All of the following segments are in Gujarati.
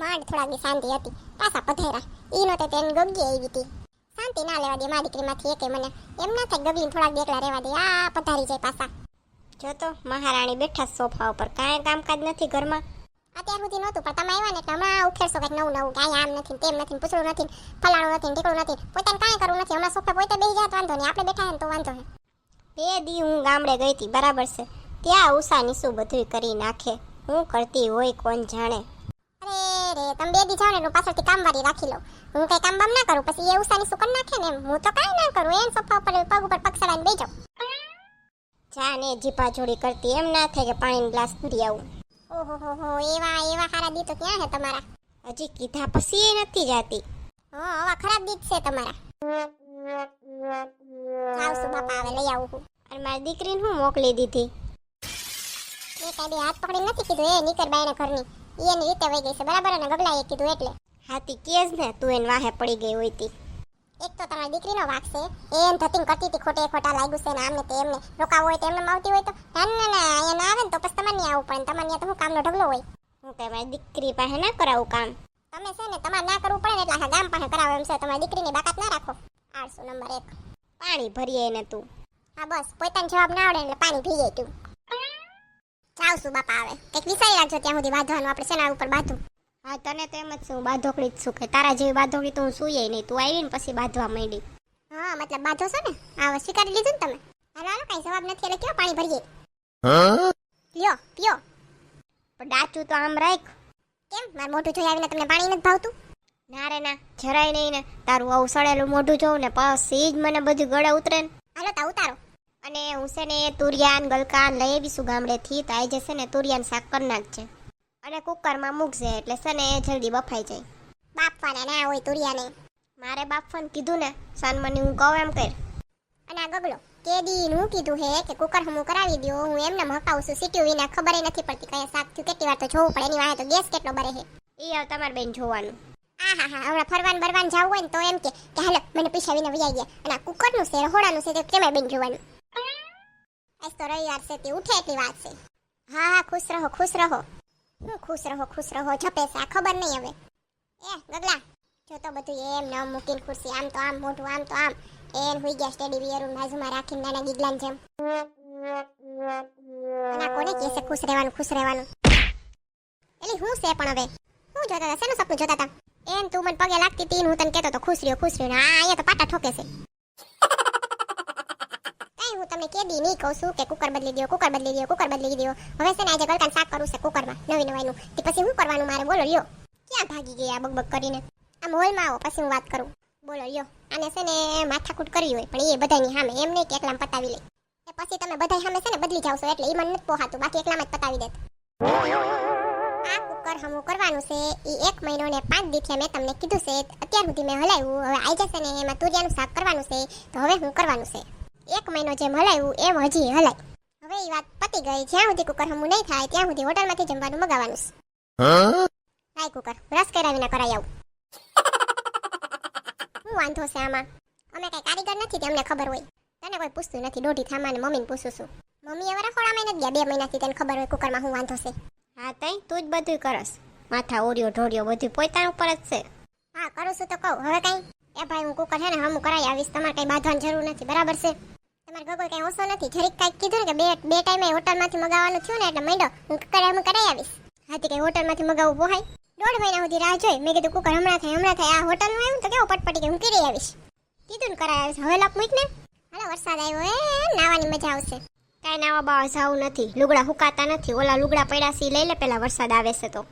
માંડ થોડાક શાંતિ હતી. પાછા પધેરા. ઈ નહોતે તેને ગગી આવી હતી શાંતિ ના લેવા દે મારી દીકરીમાંથી એકે મને. એમ ના થાય ગગલીને થોડાક દેખલા રહેવા દે. આ પધારી જાય પાછા. જો તો મહારાણી બેઠા સોફા ઉપર. કાંઈ કામકાજ નથી ઘરમાં. અત્યાર સુધી નહોતું પણ તમે આવ્યા ને એટલે હમણાં ઉખેરશો કંઈક નવું નવું. કે અહીંયા આમ નથી તેમ નથી પૂછડું નથી ફલાણું નથી ઢીકળું નથી પોતાને કાંઈ કરવું નથી. હમણાં સોફા પોતે બેસી જાત વાંધો નહીં. આપણે બેઠા ને તો વાંધો નહીં બે દી હું ગામડે ગઈ હતી બરાબર છે. ત્યાં ઉષાની શું બધું કરી નાખે. હું કરતી હોય કોણ જાણે. અરે રે, તમે બે દી જાઓ ને કામ પાછળથી કામવાળી રાખી લઉં હું કઈ કામ બામ ના કરું, પછી એ ઉસાની સુકન નાખે ને હું તો કાંઈ ના કરું, એમ સોફા ઉપર પગ ઉપર પગ સડાઈને બેસી જાઉં. ચા ને જીભા જોડી કરતી, એમ ના થાય કે પાણીનો ગ્લાસ ભરી આવું. ઓહો, હો હો, એવા એવા સારા દી તો ક્યાં છે તમારા? હજી કીધા પછી એ નથી જાતી. હા, આવા ખરાબ દીત છે તમારા. આવશું બાપા આવે લઈ આવું અને મારી દીકરીને હું મોકલી દીધી. મેં કાંઈ હાથ પકડી નથી કીધું, એ નીકળ બાયના ઘરની. એની રીતે વહી ગઈ છે. બરાબર? અને ગગલાએ કીધું એટલે. હાથી કેસ ને તું એને વાહે પડી ગઈ હોય તી. એક તો તમારી દીકરીનો વાક છે. એ એમ ધતિંગ કરતી હતી ખોટે ખોટા લાગ્યું છે ને આમને તે એમને રોકાવું હોય તો એમને આવતી હોય તો. ના ના ના અહીંયા ના આવે ને તો પછી તમારે આવવું પડે તમારે ત્યાં તો હું કામનો ઢગલો હોય? હું કે મારી દીકરી પાસે ના કરાવું કામ. તમે છે ને તમારે ના કરવું પડે ને એટલે આખા ગામ પાસે કરાવો એમ છે. તમારી દીકરીની બાકાત ના રાખો. આઠસો નંબર એક. પાણી ભરીએ ને તું. હા બસ. પોતાનો જવાબ ના આવડે એટલે પાણી ભીજે તું. ચાવશું બાપા આવે કંઈક વિચારી રાખજો ત્યાં સુધી બાંધવાનું આપણે શેના ઉપર બાંધું હા તને તો એમ જ છું બાંધોકડી જ છું કે તારા જેવી બાંધોકડી તો હું સુઈએ નહીં તું આવી ને પછી બાંધવા માંડી. હા મતલબ બાંધો છો ને? આ સ્વીકારી લીધું ને તમે? હાલો કાંઈ જવાબ નથી એટલે કેવો પાણી ભરીએ? લ્યો પીઓ પણ ડાચું તો આમ રાખ. કેમ? મારું મોઢું જોઈ આવીને તમને પાણી નથી ભાવતું? ના રે ના જરાય નહીં ને. તારું આવું સડેલું મોઢું જોઉં ને પછી જ મને બધું ગળે ઉતરે ને. હાલો તા ઉતારો. અને હું છે ને તુરિયાન ગલકાન લઈ આવીશું ગામડેથી. તો આજે છે ને તુરિયાન શાક કરી નાખજે. અને કુકરમાં મૂકજે એટલે છે ને જલ્દી બફાઈ જાય. બાફવાના ના હોય તુરિયાને. મારે બાફાને કીધું ને સાનમાની હું કહું એમ કર. અને આ ગગલો કેદી હું કીધું હે કે કુકર હું કરાવી દો હું એમને મકાવું છું સીટી વિના ખબર નથી પડતી કયા શાક થયું. કેટલી વાર તો જોવું પડે એની વાહે તો ગેસ કેટલો બરે હે. એ હવે તમારે બેન જોવાનું. આ હા હા હમણાં ફરવાન બરવાન જવું હોય ને તો એમ કે કે હાલો મને પૈસા વિના વૈયા ગયા. અને આ કુકરનું છે રહોડાનું છે તે કેમ બેન જોવાનું? તો રવિવાર છે તે ઉઠે એટલી વાત છે. હા હા, ખુશ રહો ખુશ રહો. હું ખુશ રહો ખુશ રહો જપે છે ખબર નહીં હવે. એ, ગગલા, જો તો બધું એમ ન મૂકીને ખુરશી, આમ તો આમ, મોઢું આમ તો આમ. એન હોઈ ગયા સ્ટેડી વિયરું બાજુમાં રાખીને નાના ગીગલાન જેમ. અને કોને કહે છે ખુશ રહેવાનું ખુશ રહેવાનું? એટલે હું છે પણ હવે? હું જોતા હતા, શેનું સપનું જોતા હતા? એમ તું મને પગે લાગતી તીન હું તને કહેતો તો ખુશ રહ્યો ખુશ રહ્યો હા અહીંયા તો પાટા ઠોકે છે. તમને કેદી નહીં કહું છું કે કુકર બદલી દો કુકર બદલી દો કુકર બદલી દો હવે છે ને આજે ગલકાન શાક કરું છે કુકરમાં નવી નવાઈનું તે પછી હું કરવાનું મારે? બોલો, લ્યો. ક્યાં ભાગી ગયા બગ કરીને? આમ હોલમાં આવો, પછી હું વાત કરું. બોલો, લ્યો. આને છે ને માથાકૂટ કરવી હોય, પણ એ બધાની સામે એમ નહીં કે એકલામ પતાવી લે. એ પછી તમે બધા સામે છે ને બદલી જાવ છો એટલે એ મને નથી પોહાતું. બાકી એકલામાં જ પતાવી દેત. આ કુકર હમું કરવાનું છે એ એક મહિનો ને પાંચ દિવસે મેં તમને કીધું છે, અત્યાર સુધી મેં હલાવ્યું. હવે આવી જશે ને એમાં તુરિયાનું શાક કરવાનું છે, તો હવે હું કરવાનું છે? એક મહિનો જેમ હલાવ્યું એમ હજી હલાય. હવે એ વાત પતી ગઈ. જ્યાં સુધી કુકર હમું નહીં થાય ત્યાં સુધી હોટલમાંથી જમવાનું મગાવવાનું છે. લાય કુકર રસ કર્યા વિના કરાઈ આવું. હું વાંધો છે આમાં? અમે કઈ કારીગર નથી તેમને ખબર હોય. તને કોઈ પૂછતું નથી. દોઢી થામા ને મમ્મીને પૂછું છું. મમ્મી હવે રખોડામાં નથી ગયા બે મહિનાથી તેને ખબર હોય કુકરમાં હું વાંધો છે. હા તઈ તું જ બધું કરસ. માથા ઓડિયો ઢોડિયો બધું પોતાનું ઉપર જ છે. હા કરું છું તો કહું. હવે કઈ? એ ભાઈ હું કુકર છે ને હમું કરાવી આવીશ. તમારે કઈ બાંધવાની જરૂર નથી. બરાબર છે? તમારે ગોગોલ કઈ ઓછો નથી. જરીક કંઈક કીધું ને કે બે બે ટાઈમે હોટલમાંથી મગાવવાનું થયું ને, એટલે માંડો, હું કુકર હમું કરાવી આવીશ. હાથી કઈ હોટલમાંથી મગાવવું પોહાય. દોઢ મહિના સુધી રાહ જોઈ. મેં કીધું કુકર હમણાં થાય હમણાં થાય. આ હોટલમાં આવ્યું તો કેવું પટપટી કે હું કરી આવીશ. કીધું ને કરાવી આવીશ. હવે લપ મૂક હાલો, વરસાદ આવ્યો એ નાવાની મજા આવશે. કાંઈ નાવા બાવા જાવું નથી. લુગડા હુકાતા નથી. ઓલા લુગડા પડ્યા સી લઈ લે, પેલા વરસાદ આવે છે તો.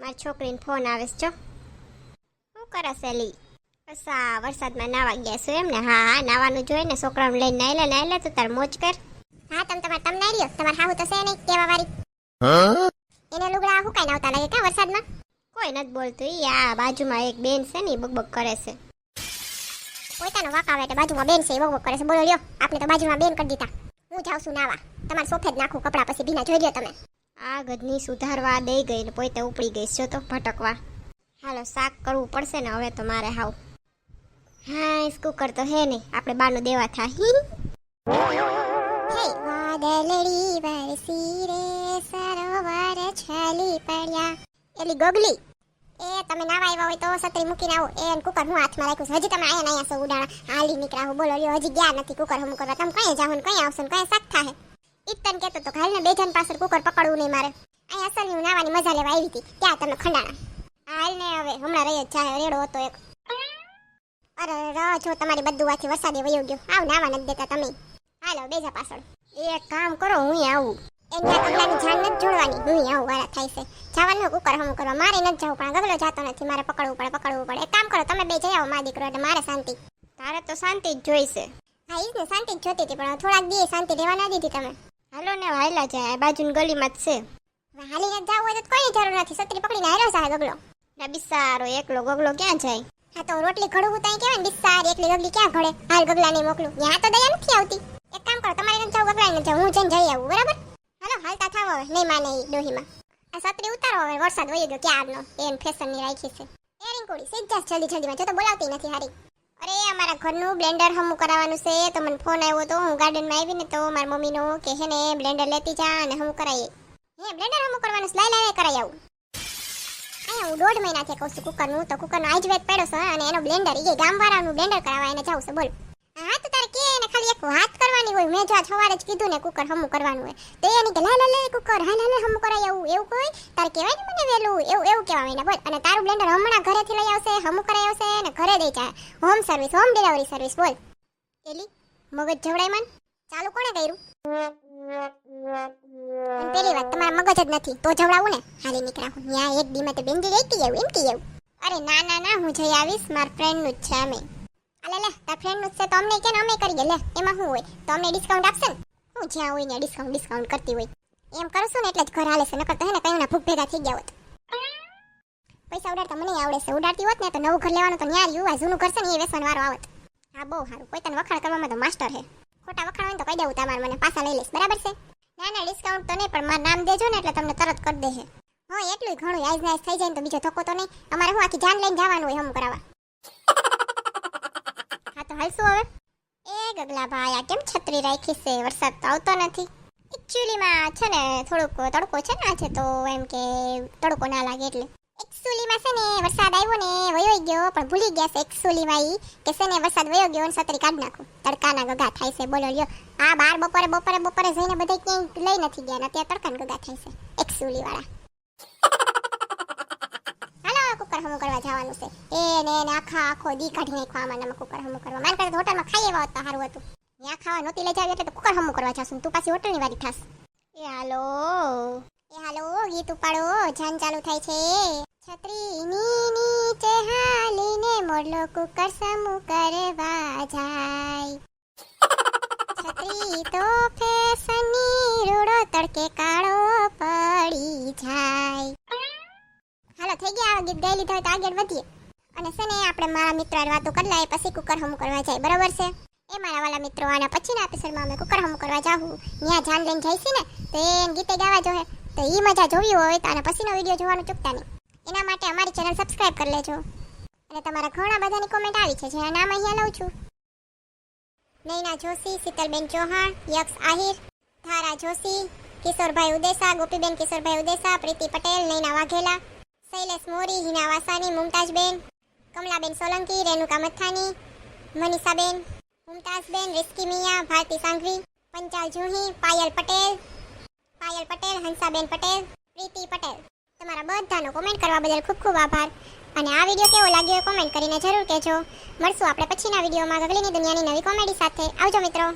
મારી છોકરીને ફોન આવે છે, જો. શું કરે સેલી આ વરસાદમાં નાવા ગયા છો એમ ને? હા હા નાવાનું જોઈએ ને છોકરાને લઈને નાઈ લે નાઈ લે તો તાર મોજ કર. હા તમ તમારે તમને રહ્યો તમારે હાહુ તો છે નહીં કેવા વારી એને લુગડા હું કાઈ નાવતા લાગે કા વરસાદમાં? કોઈ નથી બોલતું ઈ આ બાજુમાં એક બેન છે ને બકબક કરે છે. પોતાનો વાક આવે એટલે બાજુમાં બેન છે એ વગવગ કરે છે. બોલો લ્યો આપણે તો બાજુમાં બેન કરી દીધા. હું જાઉં છું નાવા. તમારે સોફે જ નાખું કપડા પછી ભીના જોઈ લ્યો તમે. આ ગધની સુધારવા દઈ ગઈ ને પોતે ઉપડી ગઈ છો તો ભટકવા. હાલો શાક કરવું પડશે ને હવે તો મારે હાવ. હા કુકર તો હે નહીં. આપણે બાનું દેવા થાય વાદળડી વરસી રે સરોવર છલી પડ્યા. એલી ગગલી એ તમે નાવા આવ્યા હોય તો સત્રી મૂકીને આવો. એ કુકર હું હાથમાં રાખ્યું છું. હજી તમે આયા નહીં છો ઉડાણા. હાલી નીકળ્યા હો બોલો લ્યો હજી ગયા નથી કુકર હું કરવા તમે કઈ જાઓ ને કઈ આવશો ને કઈ શાક થાય ઈ તને કહેતો તો હાલ ને બે જણ પાછળ કુકર પકડવું નહીં મારે. અહીં અસલની હું નાવાની મજા લેવા આવી હતી. ત્યાં તમે ખંડાણા. હાલ ને હવે હમણાં રહી જ જાય રેડો હતો એક. અરે ર જો તમારી બધું વરસાદે વયો ગયો. આવ નાવા નથી દેતા તમે. હાલો બેજા પાછળ. એક કામ કરો હું આવું. એની આ જાન નથી જોડવાની. હું આવું વાળા થાય છે. જવાનું કુકર હમ કરવા મારે નથી જવું પણ ગગલો જાતો નથી. મારે પકડવું પડે પકડવું પડે. એક કામ કરો તમે બે જઈ આવો મા દીકરો એટલે મારે શાંતિ. તારે તો શાંતિ જ જોઈશે. હા એ ને શાંતિ જ જોતી હતી પણ થોડાક દી શાંતિ રહેવા ના દીધી તમે. હાલો ને હાયલા જાય. આ બાજુની ગલીમાં જ છે. હાલીને જવું હોય તો કોઈ જરૂર નથી. છત્રી પકડીને હાર્યો સાહેબ ગગલો ના, બિસારો, એકલો ગગલો ક્યાં જાય? હા તો રોટલી ઘડવું તાઈ કહેવાય ને બિસ્સાર એકલી ગગલી ક્યાં ઘડે? હાલ ગગલા નહીં મોકલું. ત્યાં તો દયા નથી આવતી. એક કામ કરો, તમારે નથી જવું ગગલા નથી જવું. હું જઈને જઈ આવું, બરાબર? હાલો, હાલતા થાવ નહીં માને ઈ ડોહીમાં. આ સત્રી ઉતારો હવે, વરસાદ વહી ગયો ક્યારનો? ફેશન ફેશનની રાખી છે. એ રીંકોડી સીધા જલ્દી જલ્દીમાં જો તો બોલાવતી નથી હારી. અરે, અમારા ઘરનું બ્લેન્ડર હમું કરાવવાનું છે, તો મને ફોન આવ્યો તો હું ગાર્ડનમાં આવીને તો મારી મમ્મીનો કે હે ને બ્લેન્ડર લેતી જા અને હમું કરાવીએ. હે બ્લેન્ડર હમું કરવાનું લાઈ લાઈ કરાવી આવું. અહીંયા હું દોઢ મહિનાથી કહું છું કુકરનું, તો કુકરનો આજ વેટ પડ્યો છે અને એનો બ્લેન્ડર એ ગામવાળાનું બ્લેન્ડર કરાવવા એને જાઉં છે, બોલ. હા, તો તારે કે એને ખાલી એક વાત કરવાની હોય, મેં જો આજ સવારે જ કીધું ને કુકર હમું કરવાનું હોય. તો એની કે, લા લા કુકર, હા, લા હમું કરાય આવું, એવું કોઈ? તારે કહેવાય ને મને વેલું એવું એવું કહેવા એને, બોલ. અને તારું બ્લેન્ડર હમણાં ઘરેથી લઈ આવશે, હમું કરાય આવશે અને ઘરે દઈ જાય home service home delivery service બોલ. એલી મગજ જવડાય મન? ચાલુ કોણે કર્યું? પેલી વાત, તમારા મગજ જ નથી. તો જવડાવું ને? હાલી નીકળ્યા હું. ત્યાં એક દીમાં તો બેનજી ગઈ તી એમ કી એવું અરે ના ના ના, હું જઈ આવીશ. મારા ફ્રેન્ડનું જ છે અમે. અલે લે તાર ફ્રેન્ડનું જ છે તો અમને કે અમે કરીએ લે, એમાં શું હોય? તો અમને ડિસ્કાઉન્ટ આપશે ને? હું જ્યાં હોય ને ડિસ્કાઉન્ટ ડિસ્કાઉન્ટ કરતી હોય. એમ કરશું ને એટલે જ ઘર હાલે છે. નકર તો હે ને, કઈ ના ભૂખ ભેગા થઈ ગયા હોત. પૈસા ઉડાડતા મને આવડે છે. ઉડાડતી હોત ને તો નવું ઘર લેવાનું તો ન્યાર યુવા જૂનું ઘર છે ને, એ વેસન વારો આવત. હા, બહુ સારું. કોઈ તને વખાણ કરવામાં તો માસ્ટર હે. ખોટા વખાણ હોય તો કહી દેવું તમારે મને પાછા લઈ લઈશ બરાબર છે? ના ના ડિસ્કાઉન્ટ તો નહીં પણ મારું નામ દેજો ને એટલે તમને તરત કરી દેશે. હા એટલું ઘણું આઈઝ નાઈઝ થઈ જાય તો બીજો ધક્કો તો નહીં. અમારે હું આખી જાન લઈને જવાનું હોય હમ કરાવવા. હા તો હાલશું હવે. એ ગગલા ભાઈ આ કેમ છત્રી રાખી છે? વરસાદ તો આવતો નથી. એકચ્યુઅલીમાં છે ને થોડુંક તડકો છે ને આજે તો એમ કે તડકો ના લાગે એટલે. એકચ્યુઅલીમાં છે ને વરસાદ આવ્યો ને વયો ગયો પણ ભૂલી ગયા છે એકચ્યુઅલીમાં ઈ કે છે ને વરસાદ વયો ગયો ને સતરી કાઢ નાખું. તડકાના ગગા થાય છે બોલો લ્યો. આ બાર બપોરે બપોરે બપોરે જઈને બધા ક્યાંય લઈ નથી ગયા અત્યારે તડકાના ગગા થાય છે એકચ્યુઅલી વાળા. હાલો કુકર હમું કરવા જવાનું છે. એ ને એને આખા આખો દી કાઢી નાખવા આમાં કુકર હમું કરવા. કરતા હોટલમાં ખાઈ એવા હોત સારું હતું. ત્યાં ખાવા નહોતી લઈ જાવ એટલે તો કુકર હમું કરવા જાશું તું પાછી હોટલની વારી થાસ એ હાલો. એ હાલો ગીત ઉપાડો જાન ચાલુ થાય છે. આગળ વધીએ. અને છે ને, આપણે મારા મિત્ર વાતો કરી પછી કુકર હમ કરવા જાય, બરાબર છે? એ મારા વાલા મિત્રો, આના પછીના કરવા જાહું. ત્યાં જાન લઈને જઈશી ને, તો એ ગીતે ગાવા તો એ મજા જોવી હોય તો આના વીડિયો જોવાનું ચૂકતા નહીં. એના માટે અમારી ચેનલ સબસ્ક્રાઇબ કરી લેજો. અને તમારા ઘણા બધાની કોમેન્ટ આવી છે, જેના નામ અહીંયા લઉં છું. નૈના જોશી, શીતલબેન ચૌહાણ, યક્ષ આહિર, ધારા જોશી, કિશોરભાઈ ઉદેસા ગોપીબેન કિશોરભાઈ ઉદેસા પ્રીતિ પટેલ, નૈના વાઘેલા, શૈલેષ મોરી, હિના વાસાની, મુમતાજબેન, કમલાબેન સોલંકી રેણુકા મથાની, મનીષાબેન મુમતાઝબેન રિસ્કી મિયા, ભારતી સાંઘવી, પંચાલ જુહી, પાયલ પટેલ પાયલ પટેલ, હંસાબેન પટેલ, પ્રીતિ પટેલ. તમારા બધાનો કોમેન્ટ કરવા બદલ ખૂબ ખૂબ આભાર. અને આ વીડિયો કેવો લાગ્યો કોમેન્ટ કરીને જરૂર કહેજો. મળશું આપણે પછીના વિડીયોમાં. ગગલીની દુનિયાની નવી કોમેડી સાથે. આવજો મિત્રો.